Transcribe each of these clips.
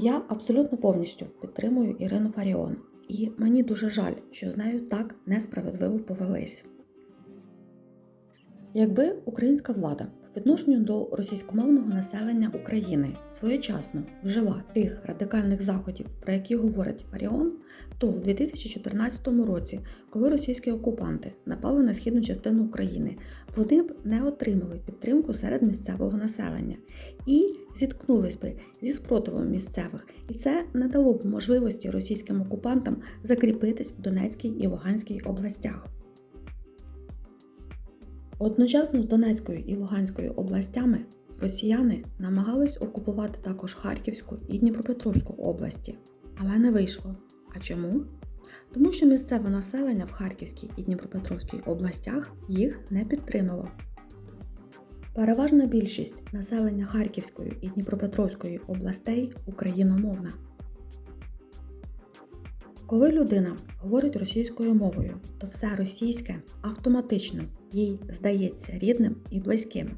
Я абсолютно повністю підтримую Ірину Фаріон, і мені дуже жаль, що з нею так несправедливо повелись. Якби українська влада відношенню до російськомовного населення України своєчасно вжила тих радикальних заходів, про які говорить Фаріон, то у 2014 році, коли російські окупанти напали на східну частину України, вони б не отримали підтримку серед місцевого населення і зіткнулись би зі спротивом місцевих, і це не дало б можливості російським окупантам закріпитись в Донецькій і Луганській областях. Одночасно з Донецькою і Луганською областями росіяни намагались окупувати також Харківську і Дніпропетровську області, але не вийшло. А чому? Тому що місцеве населення в Харківській і Дніпропетровській областях їх не підтримало. Переважна більшість населення Харківської і Дніпропетровської областей україномовна. Коли людина говорить російською мовою, то все російське автоматично їй здається рідним і близьким.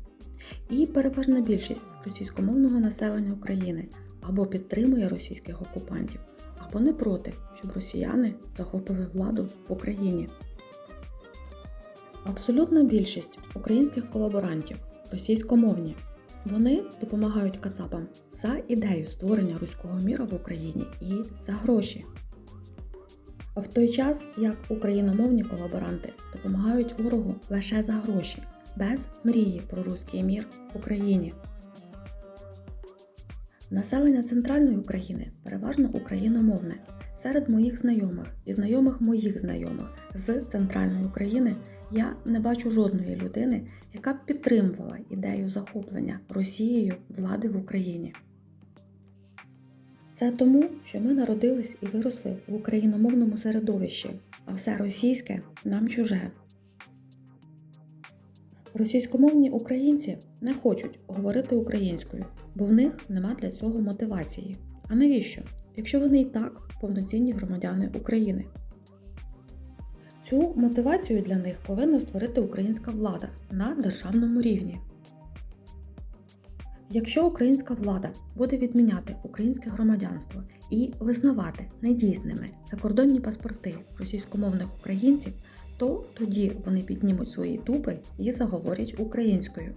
І переважна більшість російськомовного населення України або підтримує російських окупантів, або не проти, щоб росіяни захопили владу в Україні. Абсолютна більшість українських колаборантів російськомовні. Вони допомагають кацапам за ідею створення руського міра в Україні і за гроші. В той час як україномовні колаборанти допомагають ворогу лише за гроші, без мрії про руський мір в Україні. Населення центральної України переважно україномовне. Серед моїх знайомих і знайомих моїх знайомих з центральної України я не бачу жодної людини, яка б підтримувала ідею захоплення Росією влади в Україні. Це тому, що ми народились і виросли в україномовному середовищі, а все російське нам чуже. Російськомовні українці не хочуть говорити українською, бо в них нема для цього мотивації. А навіщо? Якщо вони і так повноцінні громадяни України. Цю мотивацію для них повинна створити українська влада на державному рівні. Якщо українська влада буде відміняти українське громадянство і визнавати недійсними закордонні паспорти російськомовних українців, то тоді вони піднімуть свої тупи і заговорять українською.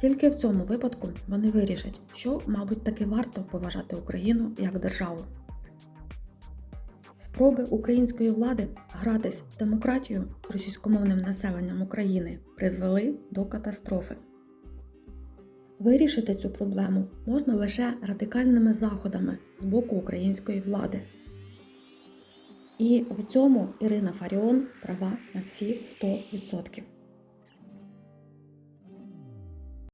Тільки в цьому випадку вони вирішать, що, мабуть, таки варто поважати Україну як державу. Спроби української влади гратись в демократію російськомовним населенням України призвели до катастрофи. Вирішити цю проблему можна лише радикальними заходами з боку української влади. І в цьому Ірина Фаріон права на всі 100%.